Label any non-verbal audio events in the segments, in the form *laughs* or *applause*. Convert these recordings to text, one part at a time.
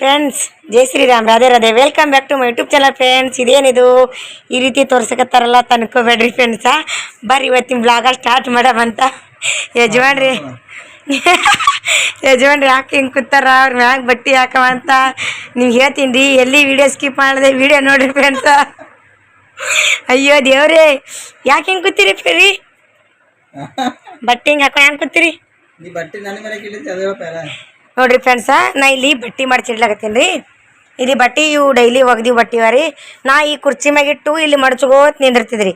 Friends Jai Shriram Radhe Radhe welcome back to my YouTube channel friends ಇದೇನಿದು ಈ ರೀತಿ ತೋರ್ಸಕತ್ತಾರಲ್ಲ ತನ್ಕೋಬೇಡ್ರಿ friends ಬರ್ರಿ ಇವತ್ತಿನ ಬ್ಲಾಗಲ್ಲಿ ಸ್ಟಾರ್ಟ್ ಮಾಡಮಂತ ಯಜಮಾನ್ರಿ ಯಜಮಾನ್ರಿ ಯಾಕೆ ಹಿಂಗೆ ಕೂತಾರ ಅವ್ರ ಮ್ಯಾಗ ಬಟ್ಟಿ ಹಾಕವ ಅಂತ ನೀವು ಹೇಳ್ತೀನಿ ರೀ ಎಲ್ಲಿ ವೀಡಿಯೋ ಸ್ಕಿಪ್ ಮಾಡಿದೆ ವೀಡಿಯೋ ನೋಡ್ರಿ ಫ್ರೆಂಡ್ಸ ಅಯ್ಯೋ ದೇವ್ರೇ ಯಾಕೆ ಹಿಂಗೆ ಕೂತೀರಿ ಫ್ರೀ ಬಟ್ಟೆ ಹಿಂಗೆ ಹಾಕೋ ಹೆಂಗೆ ಕೂತೀರಿ ನೋಡಿರಿ ಫ್ರೆಂಡ್ಸ ನಾ ಇಲ್ಲಿ ಬಟ್ಟಿ ಮಾಡ್ಚಿಡ್ಲಾಗತ್ತೀನಿ ರೀ ಇಲ್ಲಿ ಬಟ್ಟಿ ಇವು ಡೈಲಿ ಒಗ್ದಿವಿ ಬಟ್ಟಿ ರೀ ನಾ ಈ ಕುರ್ಚಿ ಮ್ಯಾಗಿಟ್ಟು ಇಲ್ಲಿ ಮಡಚ್ಕೋತ್ ನಿಂದಿರ್ತಿದ್ರಿ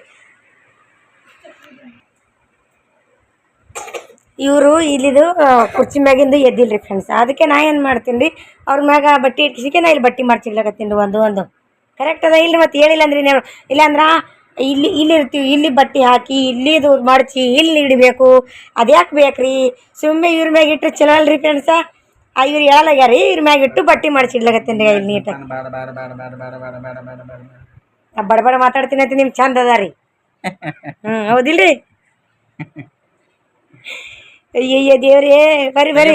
ಇವರು ಇಲ್ಲಿದು ಕುರ್ಚಿ ಮ್ಯಾಗಿಂದು ಎದ್ದಿಲ್ಲ ಫ್ರೆಂಡ್ಸ್ ಅದಕ್ಕೆ ನಾ ಏನು ಮಾಡ್ತೀನಿ ರೀ ಅವ್ರ ಮ್ಯಾಗ ಬಟ್ಟೆ ಇಟ್ಟಿಸಿಕೆ ನಾ ಇಲ್ಲಿ ಬಟ್ಟೆ ರೀ ಒಂದು ಒಂದು ಕರೆಕ್ಟ್ ಅದ ಇಲ್ಲಿ ಮತ್ತೆ ಹೇಳಿಲ್ಲ ಅಂದ್ರೆ ನೀವು ಇಲ್ಲಾಂದ್ರೆ ಇಲ್ಲಿ ಇಲ್ಲಿ ಇರ್ತೀವಿ ಇಲ್ಲಿ ಬಟ್ಟೆ ಹಾಕಿ ಇಲ್ಲಿ ಇದು ಮಡಚಿ ಇಲ್ಲಿ ಇಡಬೇಕು ಅದ್ಯಾಕೆ ಬೇಕು ರೀ ಸುಮ್ಮನೆ ಇವ್ರ ಮ್ಯಾಗ ಇಟ್ಟರೆ ಚಲೋ ಅಲ್ರಿ ಫ್ರೆಂಡ್ಸ ಇವ್ರು ಹೇಳಲಾಗ್ಯಾರಿ ಇವ್ರ ಮ್ಯಾಗ ಇಟ್ಟು ಬಟ್ಟಿ ಮಾಡಿಸಿಡ್ಲಾಗತ್ತೇನ್ರಿ ಇಲ್ಲಿ ನೀಟಾಗಿ ಬಡಬಡ ಮಾತಾಡ್ತೀನಿ ಅಂತ ನಿಮ್ಗೆ ಚಂದ ಅದ ರೀ ಹ್ಞೂ ಹೌದಿಲ್ರಿ ಅಯ್ಯಯ್ಯ ದೇವ್ರಿ ಬರ್ರಿ ಬರ್ರಿ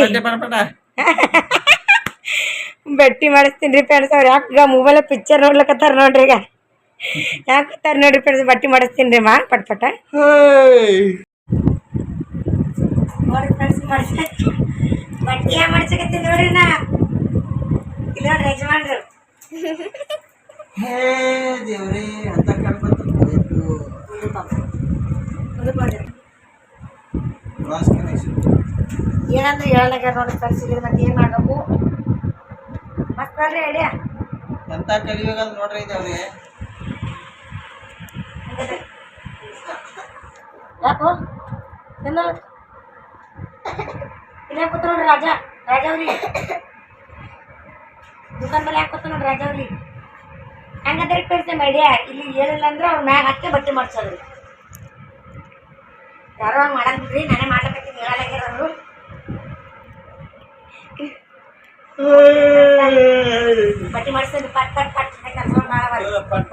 ಬಟ್ಟಿ ಮಾಡಿಸ್ತೀನಿ ರೀ ಫ್ರೆಂಡ್ಸ್ ಅವ್ರು ಯಾಕೆ ಮೊಬೈಲ್ ಪಿಕ್ಚರ್ ನೋಡ್ಲಕತ್ತಾರ ನೋಡ್ರಿ ಈಗ ಯಾಕತ್ತಾರ ನೋಡ್ರಿ ಫ್ರೆಂಡ್ಸ್ ಬಟ್ಟಿ ಮಾಡಿಸ್ತೀನಿ ರೀ ಮಾ ಪಟ್ ಪಟ ನೋಡಿ ಫ್ರೆಂಡ್ಸ್ ಬಟ್ಗೆ ಮಾಡ್ಸಕತ್ತಿ ನೋಡ್ರಿ ನಾ ಇಲ್ಲಿ ನೋಡ್ರಿ ಯಜಮಾನ್ರು ಹೇ ಅಂತ ಏನಂದ್ರೆ ಹೇಳಲಾಗ್ಯಾರ ನೋಡಿ ಕಲ್ಸಿದ್ರೆ ಮತ್ತೆ ಏನು ಮಾಡಬೇಕು ಮತ್ತೆ ಹೇಳಿ ಎಂತ ನೋಡ್ರಿ ಇದೇವ್ರಿ ಯಾಕೋ ಯಾಕೆ ರಾಜ ರಾಜಾವ್ರಿ ದುಕಾನ್ ಮೇಲೆ ಯಾಕೆ ಕೂತ ನೋಡ್ರಿ ರಾಜಾವ್ರಿ ಹಂಗಂದ್ರೆ ಪೇರ್ಸೆ ಇಲ್ಲಿ ಏನಿಲ್ಲ ಅಂದ್ರೆ ಅವ್ರ ಮ್ಯಾಗ ಹತ್ತೆ ಬಟ್ಟೆ ಮಾಡ್ಸೋದ್ರಿ ಯಾರೋ ಹಂಗೆ ನಾನೇ ಮಾಡ್ಲಕತ್ತೀನಿ ಹೇಳಲಾಗಿರೋರು ಬಟ್ಟೆ ಪಟ್ ಪಟ್ ಪಟ್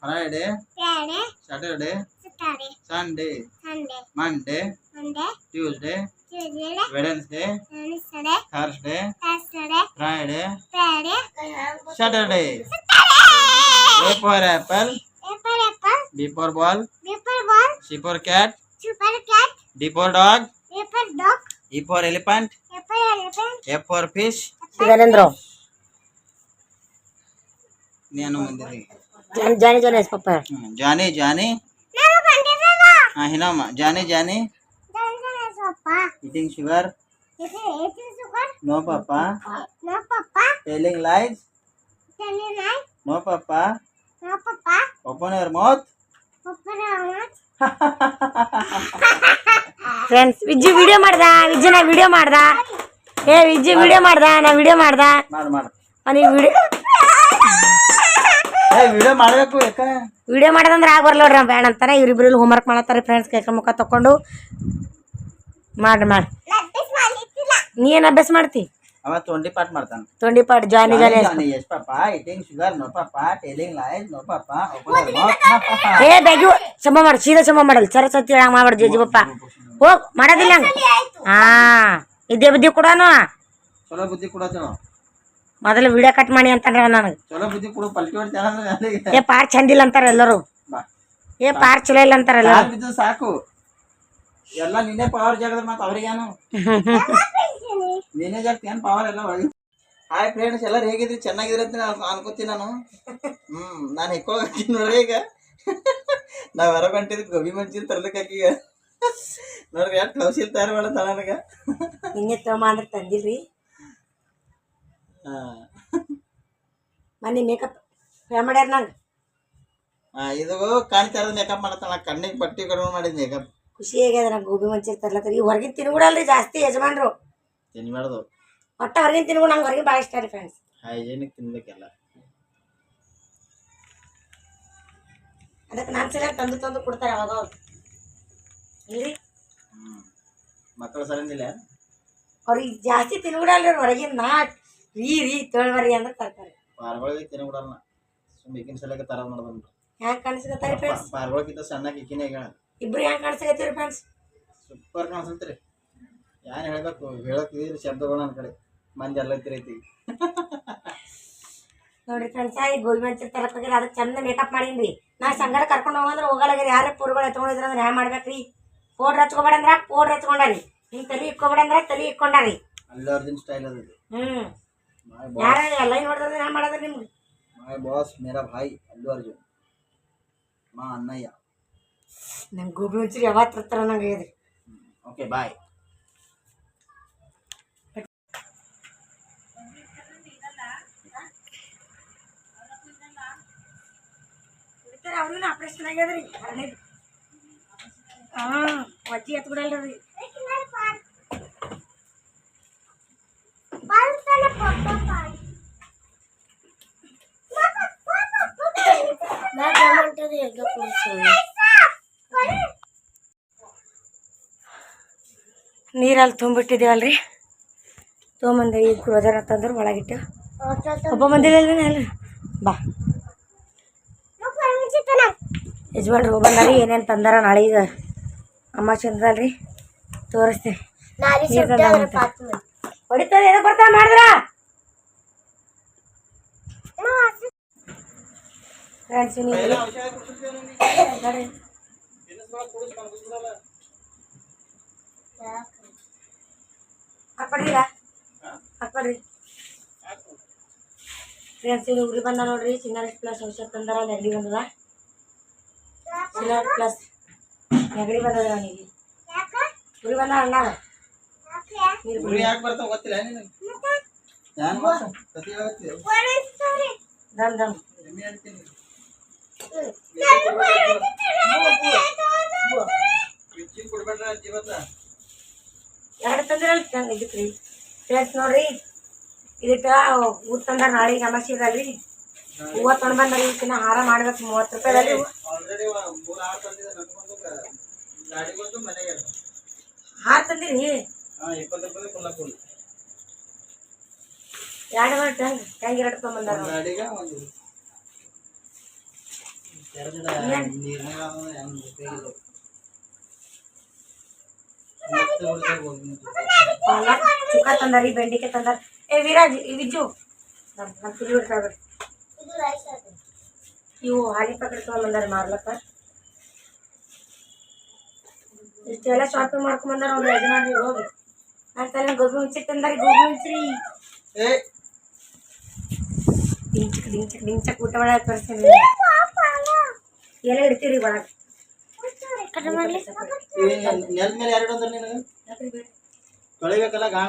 Friday, Saturday, Sunday, Monday, Tuesday, Wednesday, Thursday, Friday, Saturday. A for apple, B for ball, C for cat, D for dog. E for elephant. F e for elephant. F for fish. mandiri. Jani jani jani papa. Hmm, jani jani. Nianu mandiri papa. Ah hina ma. Jani jani. Jani jani papa. Eating Eating sugar. No papa. No papa. Telling lies. Telling lies. No papa. No papa. Open your mouth. Open your mouth. Friends Vijju video ಮಾಡ್ದ ವಿಜ್ಜು ನಾ video ಮಾಡ್ದ ಏ Vijju video ಮಾಡ್ದ ನಾ video ಮಾಡ್ದ video video ಮಾಡೋದಂದ್ರೆ ಆಗ ಬರ್ಲ ನೋಡ್ರಿ ಬ್ಯಾಂಡ್ ಅಂತಾರೆ ಇವ್ರಿಬ್ರು ವರ್ಕ್ ಮಾಡತ್ತಾರೆ ಫ್ರೆಂಡ್ಸ್ ಕೈಕ ಮುಖ ತಕೊಂಡು ಮಾಡ್ರಿ ಮಾಡ್ರಿ ನೀ ಏನು ಅಭ್ಯಾಸ ಮಾಡ್ತಿ ಅವ ತೊಂಡಿ ಪಾಠ ಮಾಡ್ತಾನೆ ತೊಂಡಿ ಪಾಠ ಜಾನಿ ಪಾಪ ಶುಗರ್ ನೋ ಟೇಲಿಂಗ್ ನೋ ಏ ಸಮ ಸಮ ಸರಸ್ವತಿ ಹಂಗ ಮಾಡ್ಬಾರ್ದು ಹೋಗ್ ಮಾಡೋದಿಲ್ಲ ಹಾ ಬುದ್ಧಿ ಚಲೋ ವಿಡಿಯೋ ಕಟ್ ಮಾಡಿ ಅಂತಾರ ನನಗೆ ಏ ಪಾರ್ ಚಂದಿಲ್ಲ ಅಂತಾರ ಎಲ್ಲರೂ ಏ ಪಾರ್ ಚಲೋ ಇಲ್ಲ ಅಂತಾರ ಸಾಕು ಎಲ್ಲ ನಿನ್ನೆ ಪವರ್ *laughs* ಮ್ಯಾನೇಜರ್ ಜಾಸ್ತಿ ಪವರ್ ಎಲ್ಲ ಹಾಯ್ ಫ್ರೆಂಡ್ಸ್ ಎಲ್ಲರೂ ಹೇಗಿದ್ರಿ ಚೆನ್ನಾಗಿದ್ರಿ ಅಂತ ನಾನು ಅನ್ಕೋತೀನಿ ನಾನು ಹ್ಞೂ ನಾನು ಹಿಕ್ಕೋಗಿನಿ ನೋಡ್ರಿ ಈಗ ನಾವು ಹೊರ ಗಂಟಿದ್ ಗೋಬಿ ಮಂಚೂರಿ ಈಗ ನೋಡ್ರಿ ಯಾರು ಕೌಶಿಲ್ ತಯಾರು ಮಾಡ ನನಗೆ ನಿನ್ನೆ ತಮ್ಮ ತಂದಿಲ್ರಿ ಹಾಂ ಮನೆ ಮೇಕಪ್ ಮಾಡ್ಯಾರ ನಂಗೆ ಇದು ಕಾಣ್ತಾ ಇರೋದು ಮೇಕಪ್ ಮಾಡತ್ತಾಳ ಕಣ್ಣಿಗೆ ಬಟ್ಟೆ ಕಡಿಮೆ ಮಾಡಿದ್ ಮೇಕಪ್ ಖುಷಿ ಹೇಗೆ ನಂಗೆ ಗೋಬಿ ಮಂಚೂರಿ ತರ್ಲತ್ತರಿ ಹೊರಗಿನ ತಿನ್ಬಿಡಲ್ರಿ ಜಾಸ್ತಿ ಯಜಮಾನ್ರು ತಿನ್ಬಾರ್ದು ಒಟ್ಟ ಹೊರಗಿನ ತಿನ್ಕೊಂಡು ನಂಗೆ ಹೊರಗಿನ ಭಾಳ ಇಷ್ಟ ರೀ ಫ್ರೆಂಡ್ಸ್ ಹೈಜೀನಿಕ್ ತಿನ್ಬೇಕೆಲ್ಲ ಅದಕ್ಕೆ ನಾನು ಸರಿಯಾಗಿ ತಂದು ತಂದು ಕೊಡ್ತಾರೆ ಅವಾಗ ಅವ್ರು ಇಲ್ರಿ ಮಕ್ಕಳು ಸರಂದಿಲ್ಲ ಅವ್ರಿಗೆ ಜಾಸ್ತಿ ತಿನ್ಬಿಡಲ್ಲ ಹೊರಗಿನ ನಾ ರೀ ರೀ ತೊಳ್ಬರಿ ಅಂದ್ರೆ ತರ್ತಾರೆ ಪಾರ್ಗಳಿಗೆ ತಿನ್ಬಿಡಲ್ಲ ಸುಮ್ಮನೆ ಈಗಿನ ಸಲಕ್ಕೆ ತರ ಮಾಡೋದು ಹ್ಯಾಂಗೆ ಕಾಣಿಸ್ಕೊತಾರೆ ಫ್ರೆಂಡ್ಸ್ ಪಾರ್ಗಳಿಗಿಂತ ಸಣ್ಣ ಈಗಿನ ಹೇಳ ಇಬ್ರು ಹ್ಯಾಂಗೆ ಕಾಣಿಸ್ಕೊತೀರಿ ಫ್ರೆಂಡ್ಸ್ ಸೂಪರ್ ಕಾಣಿಸ್ತೀರಿ ಏನು ಹೇಳಬೇಕು ಹೇಳತ್ತಿದ್ದೀರಿ ಶಬ್ದಗಳು ನನ್ನ ಕಡೆ ಮಂದಿ ಎಲ್ಲ ಐತಿ ನೋಡ್ರಿ ಫ್ರೆಂಡ್ಸ ಈ ಗೋಬಿ ಮಂಚೂರಿ ತರಕ್ ಹೋಗಿರ ಅದಕ್ಕೆ ಚಂದ ಮೇಕಪ್ ಮಾಡೀನಿ ನಾ ಸಂಗಡ ಕರ್ಕೊಂಡು ಹೋಗಂದ್ರೆ ಹೋಗಲಾಗಿರಿ ಯಾರೇ ಪೂರ್ಗಳು ಎತ್ಕೊಂಡಿದ್ರ ಅಂದ್ರೆ ಹ್ಯಾಂಗ ಮಾಡ್ಬೇಕ್ರಿ ಪೋಡ್ರ್ ಹಚ್ಕೊಬೇಡಂದ್ರ ಪೋಡ್ರ್ ಹಚ್ಕೊಂಡಾರಿ ಹಿಂಗೆ ತಲೆ ಅಂದ್ರೆ ತಲೆ ಇಟ್ಕೊಂಡಾರಿ ಅಲ್ಲರ್ಜುನ್ ಸ್ಟೈಲ್ ಅದು ಹ್ಞೂ ಯಾರ ಎಲ್ಲ ನೋಡಿದ್ರೆ ಹ್ಯಾಂಗ ಮಾಡೋದ್ರಿ ನಿಮ್ಗೆ ಮೈ ಬಾಸ್ ಮೇರಾ ಭಾಯ್ ಅಲ್ಲು ಅರ್ಜುನ್ ಮಾ ಅಣ್ಣಯ್ಯ ನಂಗೆ ಗೋಬಿ ಮಂಚೂರಿ ಯಾವತ್ತು ನಂಗೆ ಹೇಳಿದ್ರಿ ಓಕೆ ಬಾಯ್ ಅಜ್ಜಿ ರೀ ನೀರಲ್ಲಿ ತುಂಬಿಟ್ಟಿದ್ದೇವಲ್ರಿ ತೊಗೊಂಬಂದೆ ಈಗ ಕ್ರೋದರ್ ಅಂತಂದ್ರೆ ಒಳಗಿಟ್ಟು ಒಬ್ಬ ಬಂದಿಲ್ಲ ಬಾ ಯಜಮಾನ್ರಿ ಹೋಗ್ಬಂದಾರಿ ಏನೇನು ತಂದಾರ ನಾಳೆ ಈಗ ಅಮ್ಮ ಚಂದ್ರಲ್ರಿ ತೋರಿಸ್ತೀನಿ ಏನೋ ಮಾಡಿದ್ರ ಹಾಕ್ಬಡ್ರಿ ಹಾಕ್ಬಡ್ರಿ ಫ್ರೆಂಡ್ಸ್ ಇದು ಉರಿ ಬಂದ ನೋಡ್ರಿ ಸಿನಾರಿಟ್ ಪ್ಲಸ್ ಔಷಧ ತಂದಾರ ನೆಗಡಿ ಬಂದದ ಸಿನಾರ್ ಪ್ಲಸ್ ನೆಗಡಿ ಬಂದದ ಉರಿ ಬಂದ ಅಣ್ಣ ಉರಿ ಯಾಕೆ ಫ್ರೆಂಡ್ಸ್ ನೋಡ್ರಿ ಇದಕ್ಕೆ 30 ತಂದರೆ ಹಾಳಿಗೆ ಹಮಸಿರಲಿ 30 ತಂದರೆ ದಿನ हारा ಮಾಡಬೇಕು 30 ರೂಪಾಯಿಯಲ್ಲಿ ऑलरेडी ಮೂರು ಆ ತಂದಿದೆ ಅದು ಒಂದು ಕದ ಲಡಿ ಕೊತ್ತು ಮನೆಗೆ ಹಾ ತಂದಿರಿ 20 ರೂಪಾಯಿ ಕೊಲ್ಲ ಕೊಡು 20 10 ಹೆಂಗಿರೆಡ್ಕ ಬಂದಾರ ಲಡಿಗ ಒಂದು ತೆರೆದ ನೀರ ಏನು ಏನು ಇದೆ ಮತ್ತೆ ಗುಡ್ ಗುಡ್ ಗುಡ್ ಚುಕಾ ತಂದರಿ ಬೆಂಡೆಕ ತಂದರಿ ಏ ವಿರಾಜ್ ವಿಜು ನಮ್ಮ ನಮ್ಮ ತಿಳಿ ಇವು ಹಾಲಿ ಪ್ಯಾಕೆಟ್ ಬಂದಾರ ಮಾರ್ಲಪ್ಪ ಇಷ್ಟೆಲ್ಲ ಶಾಪಿಂಗ್ ಮಾಡ್ಕೊಂಬಂದಾರ ಒಂದು ಹೋಗಿ ತಲೆ ಗೋಬಿ ಮುಂಚೆ ಗೋಬಿ ಮುಂಚ್ರಿ ಡಿಂಚಕ್ ಡಿಂಚಕ್ ಡಿಂಚಕ್ ಊಟ ತೋರಿಸ್ತೀನಿ ಎಲ್ಲ ಇಡ್ತೀರಿ ಮೇಲೆ ಎರಡು ನಿನಗೆ ಗಾಣ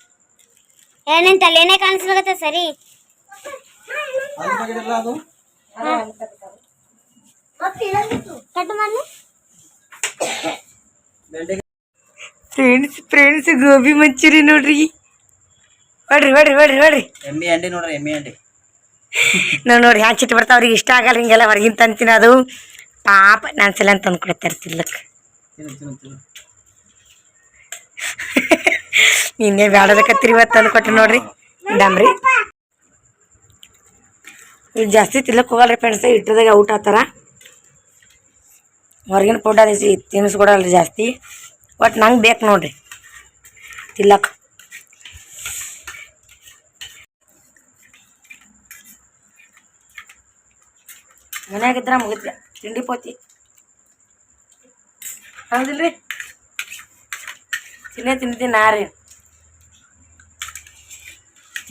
ಏನೇನ್ ತಲೆನೇ ಕಾಣಿಸ್ಬೇಕತ್ತ ಸರಿ ಫ್ರೆಂಡ್ಸ್ ಫ್ರೆಂಡ್ಸ್ ಗೋಬಿ ಮಂಚೂರಿ ನೋಡ್ರಿ ಹೊಡ್ರಿ ಹೊಡ್ರಿ ಹೊಡ್ರಿ ಹೊಡ್ರಿ ಎಮ್ಮೆ ಅಂಡಿ ನೋಡ್ರಿ ಎಮ್ಮೆ ಅಂಡಿ ನಾವು ನೋಡ್ರಿ ಹ್ಯಾಂಗ ಚಿಟ್ಟು ಬರ್ತಾವ ಅವ್ರಿಗೆ ಇಷ್ಟ ಆಗಲ್ಲ ಹಿಂಗೆಲ್ಲ ಹೊರಗಿನ ತಂದು ತಿನ್ನೋದು ಪಾಪ ನಾನು ಸಲ ತಂದು ಕೊಡ್ತಾರೆ ತಿನ್ಲಕ್ಕೆ ನಿನ್ನೆ ಬ್ಯಾಡದಕತ್ರಿ ಇವತ್ತು ತಂದು ಕೊಟ್ಟೆ ನೋಡ್ರಿ ಡಮ್ರಿ ಇದು ಜಾಸ್ತಿ ತಿನ್ಲಕ್ಕೆ ಹೋಗಲ್ರಿ ಫ್ರೆಂಡ್ಸ್ ಇಟ್ಟದಾಗ ಔಟ್ ಆತರ ಹೊರಗಿನ ಫುಡ್ ಅದ ತಿನ್ನಿಸ್ಕೊಡಲ್ರಿ ಜಾಸ್ತಿ ಒಟ್ಟು ನಂಗೆ ಬೇಕು ನೋಡ್ರಿ ತಿಲ್ಲಕ್ಕ ಮನೆಯಾಗಿದ್ರೆ ಮುಗಿದ್ರೆ ತಿಂಡಿ ಪೋತಿ ಹೌದಿಲ್ರಿ ತಿನ್ನೇ ತಿಂತೀನಿ ರೀ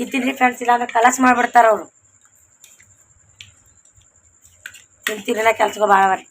ತಿಂತಿದ್ರಿ ಫ್ರೆಂಡ್ಸ್ ಇಲ್ಲಾಂದ್ರೆ ಅಂದ್ರೆ ಕಲಸ್ ಮಾಡಿಬಿಡ್ತಾರೆ ಅವರು ತಿಂತಿರಲಿಲ್ಲ ಕೆಲ್ಸಗಳು ಭಾಳ ಅವ್ರಿ